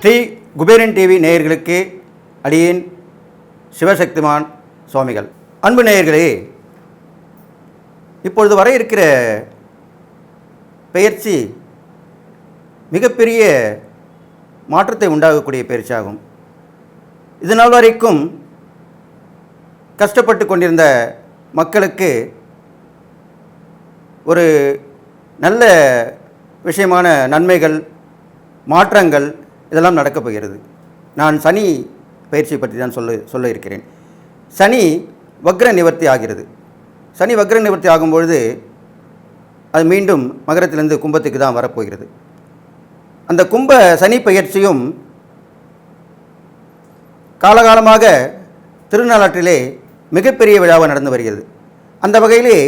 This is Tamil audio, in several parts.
ஸ்ரீ குபேரன் டிவி நேயர்களுக்கு அடியேன் சிவசக்திமான் சுவாமிகள். அன்பு நேயர்களே இப்பொழுது வர இருக்கிற பயிற்சி மிகப்பெரிய மாற்றத்தை உண்டாகக்கூடிய பயிற்சியாகும் இது நாள் வரைக்கும் கஷ்டப்பட்டு கொண்டிருந்த மக்களுக்கு ஒரு நல்ல விஷயமான நன்மைகள் மாற்றங்கள் இதெல்லாம் நடக்கப் போகிறது. நான் சனி பயிற்சி பற்றி தான் சொல்ல சொல்ல இருக்கிறேன். சனி வக்ர நிவர்த்தி ஆகிறது. சனி வக்ர நிவர்த்தி ஆகும்பொழுது அது மீண்டும் மகரத்திலிருந்து கும்பத்துக்கு தான் வரப்போகிறது. அந்த கும்ப சனி பயிற்சியும் காலகாலமாக திருநாளாற்றிலே மிகப்பெரிய விழாவாக நடந்து வருகிறது. அந்த வகையிலே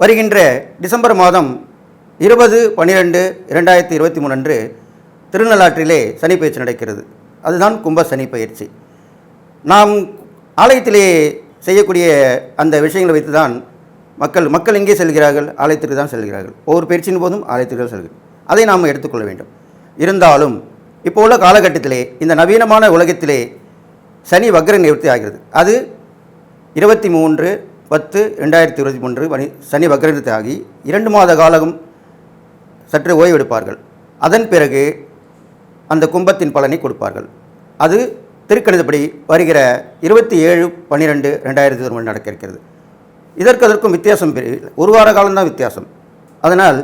வருகின்ற டிசம்பர் மாதம் இருபது பன்னிரெண்டு இரண்டாயிரத்தி இருபத்தி மூணு அன்று திருநள்ளாற்றிலே சனி பயிற்சி நடக்கிறது. அதுதான் கும்ப சனி பயிற்சி. நாம் ஆலயத்திலே செய்யக்கூடிய அந்த விஷயங்களை வைத்து தான் மக்கள் மக்கள் எங்கே செல்கிறார்கள்? ஆலயத்திற்கு தான் செல்கிறார்கள். ஒவ்வொரு பயிற்சியின் போதும் ஆலயத்திற்கு தான் செல்கிறார்கள். அதை நாம் எடுத்துக்கொள்ள வேண்டும். இருந்தாலும் இப்போ உள்ள காலகட்டத்திலே இந்த நவீனமான உலகத்திலே சனி வக்ர நிவர்த்தி ஆகிறது. அது இருபத்தி மூன்று பத்து ரெண்டாயிரத்தி இருபத்தி மூன்று மணி சனி வக்ரத்தாகி ஆகி இரண்டு மாத காலம் சற்று ஓய்வெடுப்பார்கள். அதன் பிறகு அந்த கும்பத்தின் பலனை கொடுப்பார்கள். அது திருக்கணிதப்படி வருகிற இருபத்தி ஏழு பன்னிரெண்டு ரெண்டாயிரத்தி இருபது நடக்க இருக்கிறது. இதற்கு அதற்கும் வித்தியாசம் பெரிய ஒரு வார காலம்தான் வித்தியாசம். அதனால்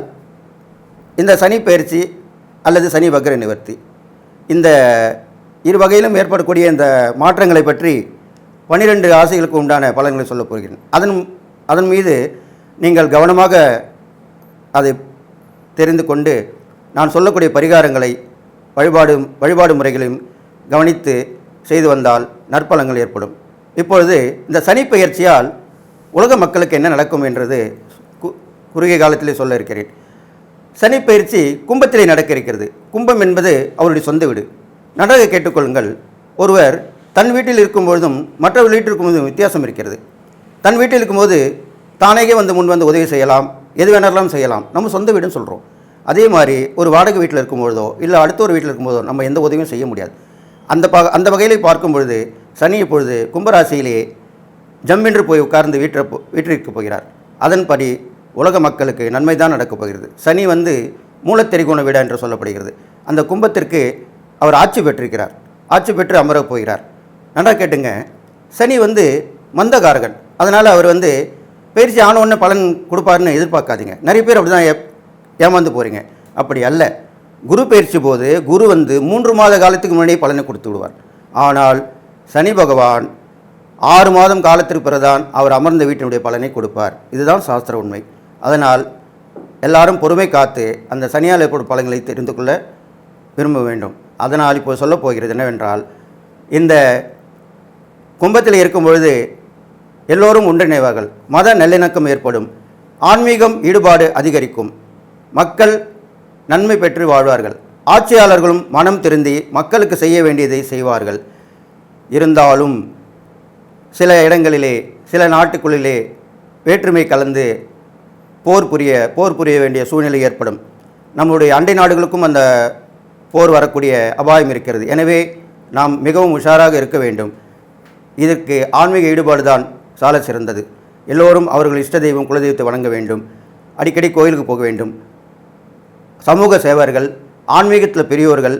இந்த சனி பயிற்சி அல்லது சனி வக்ர நிவர்த்தி இந்த இரு வகையிலும் ஏற்படக்கூடிய இந்த மாற்றங்களை பற்றி பன்னிரெண்டு ஆசைகளுக்கு உண்டான பலன்களை சொல்லப் போகிறேன். அதன் அதன் மீது நீங்கள் கவனமாக அதை தெரிந்து கொண்டு நான் சொல்லக்கூடிய பரிகாரங்களை வழிபாடு வழிபாடு முறைகளையும் கவனித்து செய்து வந்தால் நற்பலங்கள் ஏற்படும். இப்பொழுது இந்த சனி பயிற்சியால் உலக மக்களுக்கு என்ன நடக்கும் என்றது கு- குறுகிய காலத்திலே சொல்ல இருக்கிறேன். சனி பயிற்சி கும்பத்திலே நடக்க இருக்கிறது. கும்பம் என்பது அவருடைய சொந்த வீடு. நன்றாக கேட்டுக்கொள்ளுங்கள். ஒருவர் தன் வீட்டில் இருக்கும் பொழுதும் வீட்டில் இருக்கும்போதும் வித்தியாசம் இருக்கிறது. தன் வீட்டில் இருக்கும்போது தானே வந்து முன் வந்து உதவி செய்யலாம் எது வேணாலும் செய்யலாம். நம்ம சொந்த வீடுன்னு சொல்கிறோம் அதே மாதிரி ஒரு வாடகை வீட்டில் இருக்கும்பொழுதோ இல்லை அடுத்த ஒரு வீட்டில் இருக்கும்போதோ நம்ம எந்த உதவியும் செய்ய முடியாது. அந்த ப அந்த வகையில் பார்க்கும் பொழுது சனி இப்பொழுது கும்பராசியிலே ஜம்மென்று போய் உட்கார்ந்து வீட்டில் வீட்டிற்கு போகிறார். அதன்படி உலக மக்களுக்கு நன்மை தான் நடக்கப் போகிறது. சனி வந்து மூலத்தெரிகோண வீடா என்று சொல்லப்படுகிறது. அந்த கும்பத்திற்கு அவர் ஆட்சி பெற்றிருக்கிறார். ஆட்சி பெற்று அமரப் போகிறார். நன்றா கேட்டுங்க. சனி வந்து மந்தகாரகன். அதனால் அவர் வந்து பயிற்சி ஆன பலன் கொடுப்பாருன்னு எதிர்பார்க்காதீங்க. நிறைய பேர் அப்படி தான் ஏமாந்து போகிறீங்க அப்படி அல்ல. குரு பயிற்சி போது குரு வந்து மூன்று மாத காலத்துக்கு முன்னாடியே பலனை கொடுத்து விடுவார். ஆனால் சனி பகவான் ஆறு மாதம் காலத்திற்கு பிறகுதான் அவர் அமர்ந்த வீட்டினுடைய பலனை கொடுப்பார். இதுதான் சாஸ்திர உண்மை. அதனால் எல்லாரும் பொறுமை காத்து அந்த சனியால் ஏற்படும் பலன்களை தெரிந்து கொள்ள விரும்ப வேண்டும். அதனால் இப்போ சொல்லப் போகிறது என்னவென்றால் இந்த கும்பத்தில் இருக்கும் பொழுது எல்லோரும் ஒன்றிணைவார்கள். மத நல்லிணக்கம் ஏற்படும். ஆன்மீகம் ஈடுபாடு அதிகரிக்கும். மக்கள் நன்மை பெற்று வாழ்வார்கள். ஆட்சியாளர்களும் மனம் திருந்தி மக்களுக்கு செய்ய வேண்டியதை செய்வார்கள். இருந்தாலும் சில இடங்களிலே சில நாட்டுக்குள்ளிலே வேற்றுமை கலந்து போர் புரிய போர் புரிய வேண்டிய சூழ்நிலை ஏற்படும். நம்முடைய அண்டை நாடுகளுக்கும் அந்த போர் வரக்கூடிய அபாயம் இருக்கிறது. எனவே நாம் மிகவும் உஷாராக இருக்க வேண்டும். இதற்கு ஆன்மீக ஈடுபாடு தான் சால சிறந்தது. எல்லோரும் அவர்கள் இஷ்ட தெய்வம் குலதெய்வத்தை வணங்க வேண்டும். அடிக்கடி கோயிலுக்கு போக வேண்டும். சமூக சேவர்கள் ஆன்மீகத்தில் பெரியோர்கள்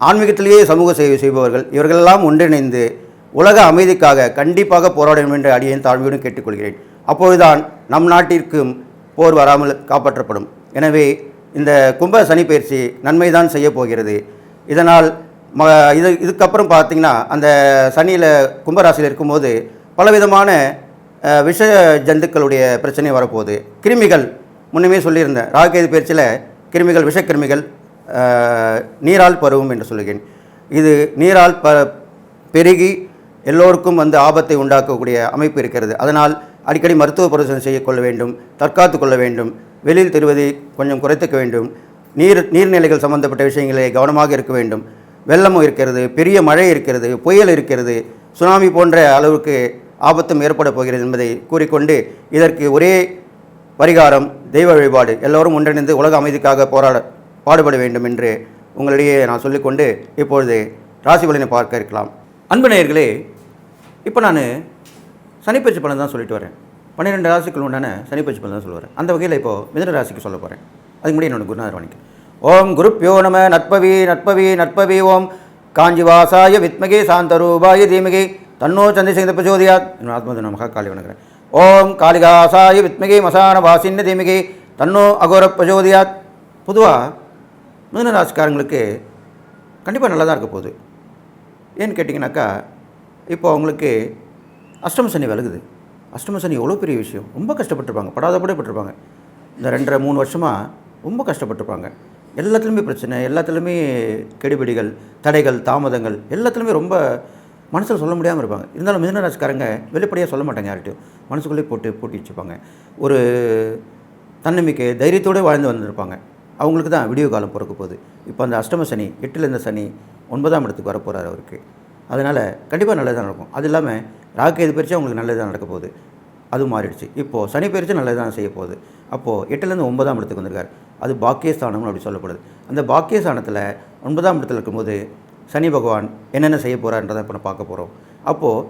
ஆன்மீகத்திலேயே சமூக சேவை செய்பவர்கள் இவர்களெல்லாம் ஒன்றிணைந்து உலக அமைதிக்காக கண்டிப்பாக போராட வேண்டும் என்று அடியேன் தாழ்மையுடன் கேட்டுக்கொள்கிறேன். அப்பொழுதுதான் நம் நாட்டிற்கும் போர் வராமல் காப்பாற்றப்படும். எனவே இந்த கும்ப சனி பயிற்சி நன்மை தான் இதனால் ம இது இதுக்கப்புறம் பார்த்தீங்கன்னா அந்த சனியில் கும்பராசியில் இருக்கும்போது பலவிதமான விஷ ஜந்துக்களுடைய பிரச்சனை வரப்போகுது. கிருமிகள் முன்னுமே சொல்லியிருந்தேன். ராகேது பயிற்சியில் கிருமிகள் விஷக்கிருமிகள் நீரால் பருவும் என்று சொல்லுகிறேன். இது நீரால் ப பெருகி எல்லோருக்கும் வந்து ஆபத்தை உண்டாக்கக்கூடிய அமைப்பு இருக்கிறது. அதனால் அடிக்கடி மருத்துவ பரிசோதனை செய்யக்கொள்ள வேண்டும் தற்காத்து கொள்ள வேண்டும் வெளியில் தருவதை கொஞ்சம் குறைத்துக்க வேண்டும் நீர் நீர்நிலைகள் சம்பந்தப்பட்ட விஷயங்களை கவனமாக இருக்க வேண்டும். வெள்ளமும் இருக்கிறது பெரிய மழை இருக்கிறது புயல் இருக்கிறது சுனாமி போன்ற அளவுக்கு ஆபத்தும் ஏற்பட போகிறது என்பதை கூறிக்கொண்டு இதற்கு ஒரே பரிகாரம் தெய்வ வழிபாடு. எல்லோரும் ஒன்றிணைந்து உலக அமைதிக்காக போராட பாடுபட வேண்டும் என்று உங்களிடையே நான் சொல்லிக்கொண்டு இப்பொழுது ராசி பலனை பார்க்க இருக்கலாம். அன்பு நேயர்களே இப்போ நான் சனிப்பயிற்சி பலன் தான் சொல்லிட்டு வரேன். பன்னிரெண்டு ராசிக்குள் உண்டான சனிப்பயிற்சி பலன் தான் சொல்லுவேன் அந்த வகையில் இப்போது மிதன ராசிக்கு சொல்ல போகிறேன் அதுக்கு முன்னாடி என்னோட குருநாதர் வணிகம் ஓம் குருப்பியோ நம நட்பவி நட்பவி நட்பவி ஓம். காஞ்சிவாசாய வித்மகே சாந்தரூபாய தீமகே. தன்னோ சந்திரசேகர பிரச்சோதியாத். என்னோட ஆத்மது நமக்கா காளி வணங்குறேன். ஓம் காளிகாசாய வித்மகே மசான வாசின்ன தீமகே. தன்னோ அகோர பிரச்சோதியாத். பொதுவாக மிதுன ராசிக்காரங்களுக்கு கண்டிப்பாக நல்லா தான் இருக்க போகுது. ஏன்னு கேட்டிங்கனாக்கா இப்போ அவங்களுக்கு அஷ்டம சனி விலகுது. அஷ்டம சனி எவ்வளோ பெரிய விஷயம். ரொம்ப கஷ்டப்பட்டிருப்பாங்க. படாதபடியே பட்டிருப்பாங்க. இந்த ரெண்டரை மூணு வருஷமாக ரொம்ப கஷ்டப்பட்டிருப்பாங்க. எல்லாத்துலேயுமே பிரச்சனை எல்லாத்துலேயுமே கெடுபிடிகள் தடைகள் தாமதங்கள் எல்லாத்துலேயுமே ரொம்ப மனசில் சொல்ல முடியாமல் இருப்பாங்க. இருந்தாலும் மிதனராசிக்காரங்க வெளிப்படையாக சொல்ல மாட்டாங்க யார்கிட்டையும். மனசுக்குள்ளேயே போட்டு போட்டி வச்சுப்பாங்க. ஒரு தன்னம்பிக்கை தைரியத்தோடு வாழ்ந்து வந்திருப்பாங்க. அவங்களுக்கு தான் விடியோ காலம் பிறக்க போகுது. இப்போ அந்த அஷ்டம சனி எட்டில் இருந்த சனி ஒன்பதாம் இடத்துக்கு வரப்போகிறார் அவருக்கு. அதனால் கண்டிப்பாக நல்லது தான் நடக்கும். அது இல்லாமல் ராக்கேது பயிற்சி அவங்களுக்கு நல்லதாக நடக்க போகுது. அது மாறிடுச்சு. இப்போது சனி பயிற்சி நல்லதான் செய்ய போகுது. அப்போது எட்டுலேருந்து ஒன்பதாம் இடத்துக்கு வந்திருக்கார். அது பாக்கியஸ்தானம்னு அப்படி சொல்லப்படுது. அந்த பாக்கியஸ்தானத்தில் ஒன்பதாம் இடத்துல இருக்கும்போது சனி பகவான் என்னென்ன செய்ய போகிறான்றதை இப்போ நான் பார்க்க போகிறோம் அப்போது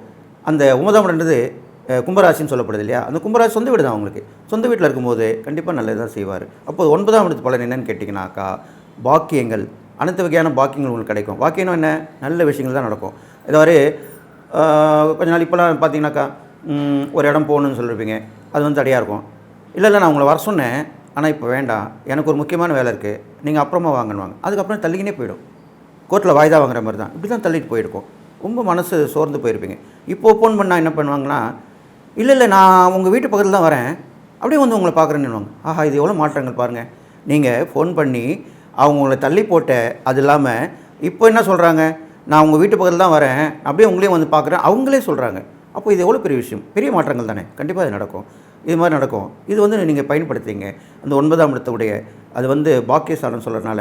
அந்த ஒன்பதாம் இடம்ன்றது கும்பராசின்னு சொல்லப்படுது இல்லையா? அந்த கும்பராசி சொந்த வீடு தான் அவங்களுக்கு. சொந்த வீட்டில் இருக்கும்போது கண்டிப்பாக நல்லது தான் செய்வார். அப்போது ஒன்பதாம் இடத்து பலன் என்னென்னு கேட்டிங்கனாக்கா பாக்கியங்கள் அனைத்து வகையான பாக்கியங்கள் உங்களுக்கு கிடைக்கும். பாக்கியம் என்ன? நல்ல விஷயங்கள் தான் நடக்கும். இதுவரை கொஞ்ச நாள் இப்போலாம் பார்த்தீங்கன்னாக்கா ஒரு இடம் போகணுன்னு சொல்லியிருப்பீங்க அது வந்து தடையாக இருக்கும். இல்லை இல்லை நான் உங்களை வர சொன்னேன். ஆனால் இப்போ வேண்டாம் எனக்கு ஒரு முக்கியமான வேலை இருக்குது நீங்கள் அப்புறமா வாங்கணுவாங்க அதுக்கப்புறம் தள்ளிக்கினே போயிடும். கோர்ட்டில் வாய்தா வாங்குற மாதிரி தான். இப்படி தான் தள்ளிட்டு போயிருக்கோம். ரொம்ப மனசு சோர்ந்து போயிருப்பீங்க. இப்போ ஃபோன் பண்ணால் என்ன பண்ணுவாங்கன்னா இல்லை இல்லை நான் உங்கள் வீட்டு பக்கத்தில் தான் வரேன். அப்படியே வந்து உங்களை பார்க்குறேன்னு ஆஹா இது எவ்வளோ மாற்றங்கள் பாருங்கள் நீங்கள் ஃபோன் பண்ணி அவங்க உங்களை தள்ளி போட்ட அது இல்லாமல் இப்போ என்ன சொல்கிறாங்க நான் உங்கள் வீட்டு பக்கத்தில் தான் வரேன். அப்படியே உங்களையும் வந்து பார்க்குறேன். அவங்களே சொல்கிறாங்க அப்போ இது எவ்வளோ பெரிய விஷயம்? பெரிய மாற்றங்கள் தானே. கண்டிப்பாக அது நடக்கும். இது மாதிரி நடக்கும். இது வந்து நீங்கள் பயன்படுத்துவீங்க அந்த ஒன்பதாம் இடத்துடைய அது வந்து பாக்கியஸ்தானம் சொல்கிறதுனால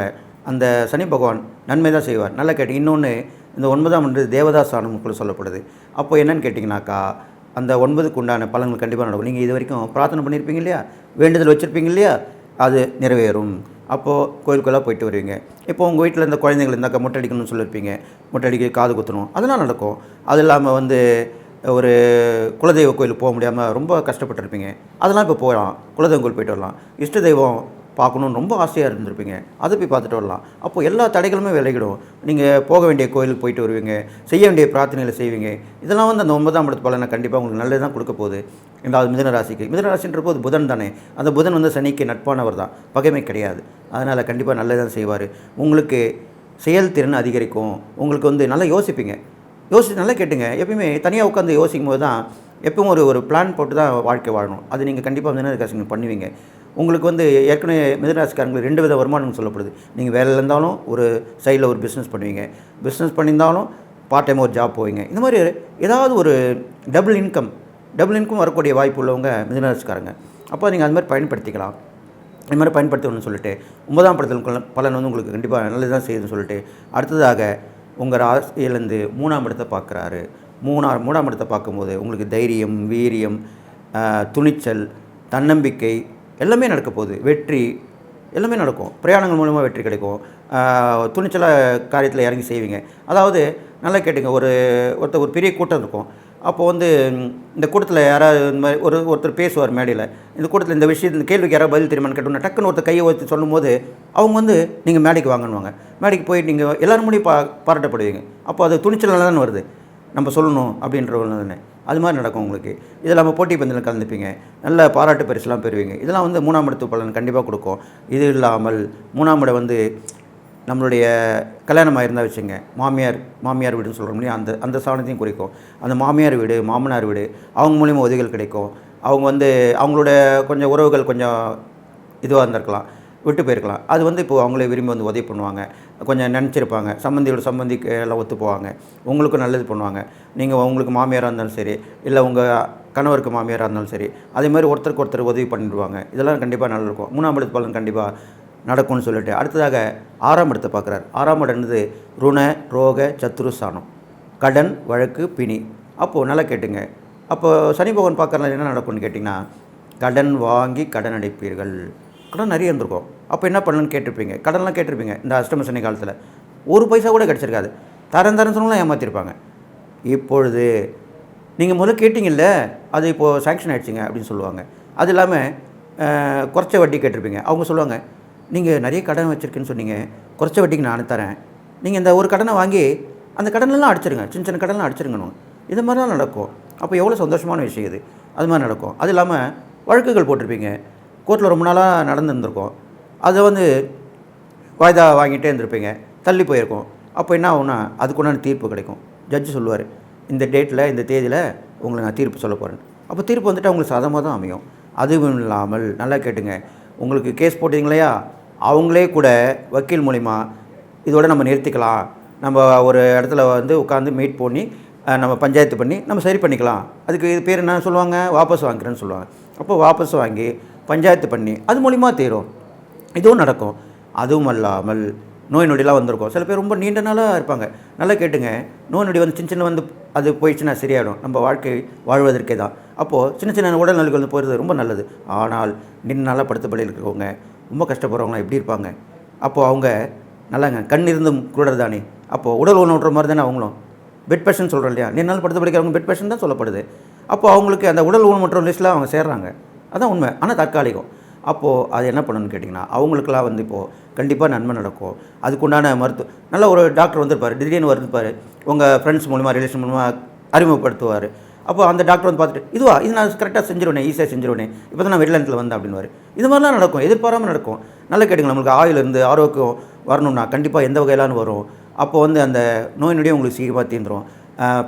அந்த சனி பகவான் நன்மை தான் செய்வார். நல்லா கேட்டு இன்னொன்று இந்த ஒன்பதாம் ஒன்று தேவதாசானம்குள்ள சொல்லப்படுது. அப்போ என்னன்னு கேட்டிங்கனாக்கா அந்த ஒன்பதுக்கு உண்டான பலன்கள் கண்டிப்பாக நடக்கும். நீங்கள் இது வரைக்கும் பிரார்த்தனை பண்ணியிருப்பீங்க இல்லையா? வேண்டுதல் வச்சுருப்பீங்க இல்லையா? அது நிறைவேறும். அப்போது கோயிலுக்குள்ளே போயிட்டு வருவீங்க. இப்போ உங்கள் வீட்டில் இந்த குழந்தைகள் இருந்தாக்கா முட்டை அடிக்கணும்னு சொல்லியிருப்பீங்க முட்டை அடிக்க காது குத்தணும். அதெல்லாம் நடக்கும். அது இல்லாமல் வந்து ஒரு குலதெய்வ கோயிலுக்கு போக முடியாமல் ரொம்ப கஷ்டப்பட்டிருப்பீங்க. அதெல்லாம் இப்போ போகலாம். குலதெய்வ கோயில் போயிட்டு வரலாம். இஷ்ட தெய்வம் பார்க்கணுன்னு ரொம்ப ஆசையாக இருந்திருப்பீங்க. அதை போய் பார்த்துட்டு வரலாம். அப்போது எல்லா தடைகளுமே விலகிடும். நீங்கள் போக வேண்டிய கோயிலுக்கு போயிட்டு வருவீங்க. செய்ய வேண்டிய பிரார்த்தனைகளை செய்வீங்க. இதெல்லாம் வந்து அந்த ஒன்பதாம் இடத்து பலனை கண்டிப்பாக உங்களுக்கு நல்லது தான் கொடுக்க போகுது. ரெண்டாவது மிதன ராசிக்கு. மிதன ராசின்ற போது புதன் தானே. அந்த புதன் வந்து சனிக்கு நட்பானவர் தான். பகைமை கிடையாது. அதனால் கண்டிப்பாக நல்லது தான் செய்வார். உங்களுக்கு செயல்திறன் அதிகரிக்கும். உங்களுக்கு வந்து நல்லா யோசிப்பீங்க. யோசிச்சு நல்லா கேட்டுங்க. எப்பயுமே தனியாக உட்காந்து யோசிக்கும் போது தான் எப்பவும் ஒரு ஒரு பிளான் போட்டு தான் வாழ்க்கை வாழணும். அது நீங்கள் கண்டிப்பாக மிதனராசிங்க பண்ணுவீங்க. உங்களுக்கு வந்து ஏற்கனவே மிதராசிக்காரங்களுக்கு ரெண்டு வித வருமானம் சொல்லப்படுது. நீங்கள் வேலையில் இருந்தாலும் ஒரு சைடில் ஒரு பிஸ்னஸ் பண்ணுவீங்க. பிஸ்னஸ் பண்ணியிருந்தாலும் பார்ட் டைம் ஒரு ஜாப் போவீங்க. இந்த மாதிரி ஏதாவது ஒரு டபுள் இன்கம் டபுள் இன்கம் வரக்கூடிய வாய்ப்பு உள்ளவங்க மிதராசிக்காரங்க அப்போ நீங்கள் அது மாதிரி பயன்படுத்திக்கலாம். இது மாதிரி பயன்படுத்தணும்னு சொல்லிட்டு ஒன்பதாம் படத்தில் பலன் வந்து உங்களுக்கு கண்டிப்பாக நல்லது தான் செய்யுதுன்னு சொல்லிட்டு அடுத்ததாக உங்கள் ராசியிலேருந்து மூணாம் இடத்தை பார்க்குறாரு. மூணா மூணாம் இடத்தை பார்க்கும்போது உங்களுக்கு தைரியம் வீரியம் துணிச்சல் தன்னம்பிக்கை எல்லாமே நடக்க போகுது. வெற்றி எல்லாமே நடக்கும். பிரயாணங்கள் மூலமாக வெற்றி கிடைக்கும். துணிச்சலாக காரியத்தில் இறங்கி செய்வீங்க. அதாவது நல்லா கேட்டுங்க. ஒரு ஒருத்தர் ஒரு பெரிய கூட்டம் இருக்கும். அப்போது வந்து இந்த கூட்டத்தில் யாராவது இந்த மாதிரி ஒரு ஒருத்தர் பேசுவார் மேடையில் இந்த கூட்டத்தில் இந்த விஷயத்து இந்த கேள்விக்கு யாராவது பதில் தெரியுமான்னு கேட்டோம்னா டக்குன்னு ஒருத்தர் கையை ஊற்றி சொல்லும்போது அவங்க வந்து நீங்கள் மேடைக்கு வாங்கணுவாங்க மேடைக்கு போய் நீங்கள் எல்லோரும் முடியும் பா பாராட்டப்படுவீங்க. அப்போ அது துணிச்சலாக தானே வருது. நம்ம சொல்லணும் அப்படின்ற ஒன்று அது மாதிரி நடக்கும் உங்களுக்கு. இதில் நம்ம போட்டி பந்தயில் கலந்துப்பீங்க. நல்ல பாராட்டு பரிசுலாம் பெறுவீங்க. இதெல்லாம் வந்து மூணாம் இடத்து பலன் கண்டிப்பாக கொடுக்கும். இது இல்லாமல் மூணாம் இடம் வந்து நம்மளுடைய கல்யாணம் ஆயிருந்தா வச்சுங்க மாமியார் மாமியார் வீடுன்னு சொல்கிறோம் இல்லையா? அந்த அந்த சாணத்தையும் குறிக்கும். அந்த மாமியார் வீடு மாமனார் வீடு அவங்க மூலியமாக உதவிகள் கிடைக்கும். அவங்க வந்து அவங்களோட கொஞ்சம் உறவுகள் கொஞ்சம் இதுவாக இருந்திருக்கலாம். விட்டு போயிருக்கலாம். அது வந்து இப்போ அவங்களே விரும்பி வந்து உதவி பண்ணுவாங்க. கொஞ்சம் நினச்சிருப்பாங்க. சம்மந்தியோட சம்மந்தி எல்லாம் ஒத்து போவாங்க. உங்களுக்கும் நல்லது பண்ணுவாங்க. நீங்கள் உங்களுக்கு மாமியாராக இருந்தாலும் சரி இல்லை உங்கள் கணவருக்கு மாமியாராக இருந்தாலும் சரி அதே மாதிரி ஒருத்தருக்கு ஒருத்தர் உதவி பண்ணிடுவாங்க. இதெல்லாம் கண்டிப்பாக நல்லாயிருக்கும் மூணாம் இடத்து பலன் கண்டிப்பாக நடக்கும்னு சொல்லிட்டு அடுத்ததாக ஆறாம் இடத்தை பார்க்குறாரு. ஆறாம் இடம்ன்றது ருண ரோக சத்துருஸ்தானம் கடன் வழக்கு பிணி. அப்போது நல்லா கேட்டுங்க. அப்போது சனி பகவான் என்ன நடக்கும்னு கேட்டிங்கன்னா கடன் வாங்கி கடன் அடைப்பீர்கள். கடன் நிறைய இருந்திருக்கும். அப்போ என்ன பண்ணணும்னு கேட்டிருப்பீங்க? கடன்லாம் கேட்டிருப்பீங்க இந்த அஷ்டம சனி காலத்தில். ஒரு பைசா கூட கிடச்சிருக்காது. தரம் தரம் சொன்னாலும் ஏமாற்றிருப்பாங்க இப்பொழுது நீங்கள் முதல்ல கேட்டிங்கல்ல அது இப்போது சாங்ஷன் ஆகிடுச்சிங்க அப்படின்னு சொல்லுவாங்க. அது இல்லாமல் குறைச்ச வட்டி கேட்டிருப்பீங்க. அவங்க சொல்லுவாங்க நீங்கள் நிறைய கடன் வச்சுருக்கேன்னு சொன்னீங்க. குறைச்ச வட்டிக்கு நான் தரேன். நீங்கள் இந்த ஒரு கடனை வாங்கி அந்த கடனெல்லாம் அடிச்சிருங்க. சின்ன சின்ன கடன்லாம் அடிச்சிருங்கணும். இது மாதிரிலாம் நடக்கும். அப்போ எவ்வளோ சந்தோஷமான விஷயம் இது. அது மாதிரி நடக்கும். அது இல்லாமல் வழக்குகள் போட்டிருப்பீங்க. கோர்ட்டில் ரொம்ப நாளாக நடந்துருந்துருக்கும். அதை வந்து வாய்தா வாங்கிட்டே இருந்திருப்பீங்க. தள்ளி போயிருக்கோம். அப்போ என்ன ஆகும்னா அதுக்குண்டான தீர்ப்பு கிடைக்கும். ஜட்ஜு சொல்லுவார் இந்த டேட்டில் இந்த தேதியில் உங்களுக்கு நான் தீர்ப்பு சொல்ல போகிறேன் அப்போ தீர்ப்பு வந்துட்டு அவங்களுக்கு சாதமாக தான் அமையும். அதுவும் இல்லாமல் நல்லா கேட்டுங்க. உங்களுக்கு கேஸ் போட்டீங்க இல்லையா அவங்களே கூட வக்கீல் மூலிமா இதோட நம்ம நிறுத்திக்கலாம். நம்ம ஒரு இடத்துல வந்து உட்காந்து மீட் பண்ணி நம்ம பஞ்சாயத்து பண்ணி நம்ம சரி பண்ணிக்கலாம். அதுக்கு இது பேர் என்ன சொல்லுவாங்க? வாபஸ் வாங்குறேன்னு சொல்லுவாங்க. அப்போ வாபஸ் வாங்கி பஞ்சாயத்து பண்ணி அது மூலிமா தீரும். இதுவும் நடக்கும். அதுவும் அல்லாமல் நோய் நொடிலாம் வந்திருக்கும். சில பேர் ரொம்ப நீண்ட நாளாக இருப்பாங்க. நல்லா கேட்டுங்க. நோய் நொடி வந்து சின்ன சின்ன வந்து அது போயிடுச்சுன்னா சரியாயிடும். நம்ம வாழ்க்கை வாழ்வதற்கே தான். அப்போது சின்ன சின்ன உடல் வந்து போகிறது ரொம்ப நல்லது. ஆனால் நீண்ட நாளாக படுத்த பள்ளியில் இருக்கிறவங்க ரொம்ப கஷ்டப்படுறவங்களாம் எப்படி இருப்பாங்க? அப்போது அவங்க நல்லாங்க கண் இருந்தும் குருடர் தானே. அப்போது உடல் ஊனமுற்ற மாதிரி தானே அவங்களும். பெட் பேஷன் சொல்கிறோம் இல்லையா? நீ நாள் படுத்த படிக்கிறவங்க பெட் பேஷன் தான் சொல்லப்படுது. அப்போ அவங்களுக்கு அந்த உடல் ஊனமுற்ற லிஸ்ட்டில் அவங்க சேர்றாங்க. அதான் உண்மை. ஆனால் தற்காலிகம். அப்போது அது என்ன பண்ணணும்னு கேட்டிங்கன்னா அவங்களுக்கெல்லாம் வந்து இப்போது கண்டிப்பாக நன்மை நடக்கும். அதுக்குண்டான மருத்துவ நல்ல ஒரு டாக்டர் வந்திருப்பார். திடீர்னு வந்திருப்பார். உங்கள் ஃப்ரெண்ட்ஸ் மூலிமா ரிலேஷன் மூலிமா அறிமுகப்படுத்துவார். அப்போ அந்த டாக்டர் வந்து பார்த்துட்டு இதுவா இது நான் கரெக்டாக செஞ்சிருவேன் ஈஸியாக செஞ்சிருவேன் இப்போ தான் நான் வெளிநாட்டில் வந்தேன் அப்படின்னுவார். இது மாதிரிலாம் நடக்கும் எதிர்பாராமல் நடக்கும். நல்லா கேட்டுங்க நம்மளுக்கு ஆயில் இருந்து ஆரோக்கியம் வரணும்னா கண்டிப்பாக எந்த வகையிலான்னு வரும். அப்போ வந்து அந்த நோய் நொடியும் உங்களுக்கு சீக்கிரமாக தீர்ந்துரும்.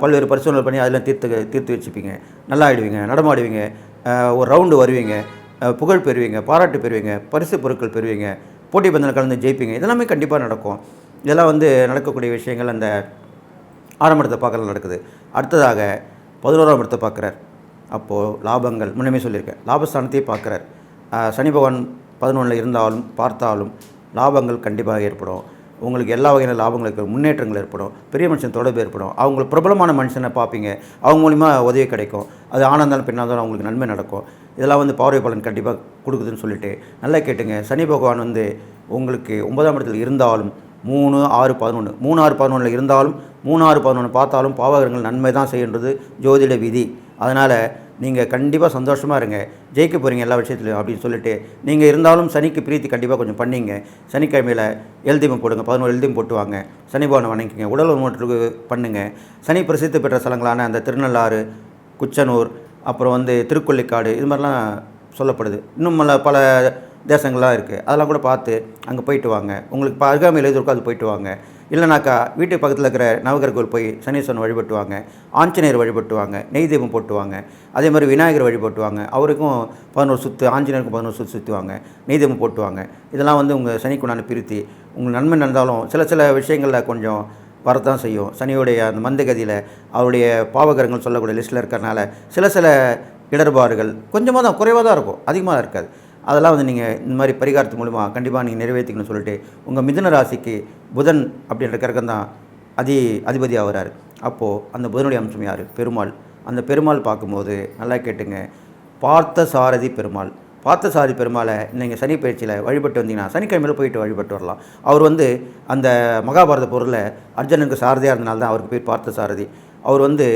பல்வேறு பரிசோதனை பண்ணி அதெல்லாம் தீர்த்து தீர்த்து வச்சுப்பீங்க. நல்லா ஆயிடுவீங்க நடமாடுவீங்க ஒரு ரவுண்டு வருவீங்க புகழ் பெறுவீங்க பாராட்டு பெறுவீங்க பரிசு பொருட்கள் பெறுவீங்க போட்டி பந்தத்தில் கலந்து ஜெயிப்பீங்க இதெல்லாமே கண்டிப்பாக நடக்கும். இதெல்லாம் வந்து நடக்கக்கூடிய விஷயங்கள் அந்த ஆரம்பத்தை பார்க்கலாம் நடக்குது. அடுத்ததாக பதினோராம் இடத்தை பார்க்குறார். அப்போது லாபங்கள் முன்னமே சொல்லியிருக்கேன். லாபஸ்தானத்தையே பார்க்குறார். சனி பகவான் பதினொன்றில் இருந்தாலும் பார்த்தாலும் லாபங்கள் கண்டிப்பாக ஏற்படும். உங்களுக்கு எல்லா வகையான லாபங்கள் ஏற்படும். முன்னேற்றங்கள் ஏற்படும். பெரிய மனுஷன் தொடர்பு ஏற்படும். அவங்களுக்கு பிரபலமான மனுஷனை பார்ப்பீங்க. அவங்க மூலிமா உதவி கிடைக்கும். அது ஆனந்தாலும் பின்னாலும் அவங்களுக்கு நன்மை நடக்கும். இதெல்லாம் வந்து பார்வை பலன் கண்டிப்பாக கொடுக்குதுன்னு சொல்லிட்டு நல்லா கேட்டுங்க. சனி பகவான் வந்து உங்களுக்கு ஒன்பதாம் இடத்தில் இருந்தாலும் மூணு ஆறு பதினொன்று மூணு ஆறு பதினொன்றில் இருந்தாலும் மூணு ஆறு பதினொன்று பார்த்தாலும் பாவகரங்கள் நன்மை தான் செய்கின்றது ஜோதிட விதி. அதனால் நீங்கள் கண்டிப்பாக சந்தோஷமாக இருங்க. ஜெயிக்க போகிறீங்க எல்லா விஷயத்துலையும் அப்படின்னு சொல்லிட்டு நீங்கள் இருந்தாலும் சனிக்கு பிரீத்தி கண்டிப்பாக கொஞ்சம் பண்ணிங்க. சனிக்கிழமையில் எழுதிமம் போடுங்க. பதினோரு எழுதியும் போட்டு வாங்க சனி பவனை வணங்கிங்க உடல் உணவு பண்ணுங்க. சனி பிரசித்தி பெற்ற ஸ்தலங்களான அந்த திருநள்ளாறு குச்சனூர் அப்புறம் வந்து திருக்கொள்ளிக்காடு இது மாதிரிலாம் சொல்லப்படுது. இன்னும் பல தேசங்கள்லாம் இருக்குது அதெல்லாம் கூட பார்த்து அங்கே போயிட்டு வாங்க. உங்களுக்கு இப்போ அருகாமையில் எது இருக்கோ அது போயிட்டு வாங்க. இல்லைனாக்கா வீட்டு பக்கத்தில் இருக்கிற நவகர் போய் சனீஸ்வரன் வழிபட்டு வாங்க ஆஞ்சநேயர் வழிபட்டு வாங்க நெய் தீபம் போட்டுவாங்க. அதே மாதிரி விநாயகர் வழிபட்டு வாங்க அவருக்கும் பதினோரு சுற்று ஆஞ்சநேயருக்கும் பதினோரு சுற்று சுற்றுவாங்க நெய் தீபம் இதெல்லாம் வந்து உங்கள் சனிக்குண்டான பிரித்தி. உங்களுக்கு நன்மை நடந்தாலும் சில சில விஷயங்களில் கொஞ்சம் வரத்தான் செய்யும். சனியுடைய அந்த மந்தகதியில் அவருடைய பாவகரங்கள் சொல்லக்கூடிய லிஸ்ட்டில் இருக்கிறனால சில சில இடர்பாடுகள் கொஞ்சமாக தான் குறைவாக தான் இருக்கும். அதிகமாக இருக்காது. அதெல்லாம் வந்து நீங்கள் இந்த மாதிரி பரிகாரத்து மூலிமா கண்டிப்பாக நீங்கள் நிறைவேற்றிக்கணும்னு சொல்லிட்டு உங்கள் மிதுன ராசிக்கு புதன் அப்படின்ற கிரகம் தான் அதி அதிபதி ஆகிறாரு அப்போது அந்த புதனுடைய அம்சம் யார்? பெருமாள். அந்த பெருமாள் பார்க்கும்போது நல்லா கேட்டுங்க. பார்த்த சாரதி பெருமாள். பார்த்த சாரதி பெருமாளை நீங்கள் சனி பயிற்சியில் வழிபட்டு வந்தீங்கன்னா சனிக்கிழமையில் போயிட்டு வழிபட்டு வரலாம். அவர் வந்து அந்த மகாபாரத பொருளை அர்ஜுனனுக்கு சாரதியாக இருந்தனால தான் அவருக்கு பேர் பார்த்த சாரதி. அவர் வந்து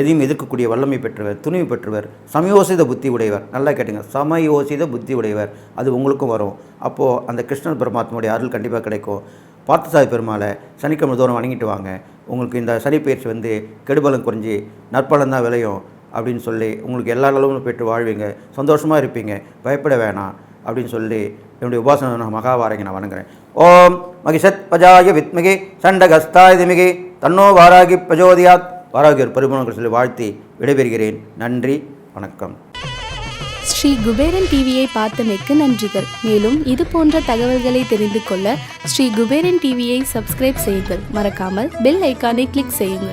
எதையும் எதிர்க்கக்கூடிய வல்லமை பெற்றவர் துணிவு பெற்றவர் சமயோசித புத்தி உடையவர். நல்லா கேட்டுங்க. சமயோசித புத்தி உடையவர். அது உங்களுக்கும் வரும். அப்போது அந்த கிருஷ்ணன் பரமாத்மாவுடைய அருள் கண்டிப்பாக கிடைக்கும். பார்த்தசாதி பெருமாளை சனிக்கிழமை தோறும் வணங்கிட்டு வாங்க. உங்களுக்கு இந்த சனி பயிற்சி வந்து கெடுபலம் குறைஞ்சி நற்பலம் தான் விளையும் அப்படின்னு சொல்லி உங்களுக்கு எல்லா அளவும் பெற்று வாழ்வீங்க. சந்தோஷமாக இருப்பீங்க. பயப்பட வேணாம் அப்படின்னு சொல்லி என்னுடைய உபாசன மகாவாரங்க நான் வணங்குறேன். ஓம் மகிஷத் பஜாய வித்மிகி சண்டகஸ்தாய திமிகி தன்னோ வாராகி பிரஜோதியாத். வாராகியோர் பரிபூர்ணங்கள் சொல்லி வாழ்த்தி விடைபெறுகிறேன். நன்றி வணக்கம். ஸ்ரீ குபேரன் டிவியை பார்த்தமைக்கு நன்றிகள். மேலும் இது போன்ற தகவல்களை தெரிந்து கொள்ள ஸ்ரீ குபேரன் டிவியை சப்ஸ்கிரைப் செய்யுங்கள். மறக்காமல் பெல் ஐக்கானை கிளிக் செய்யுங்கள்.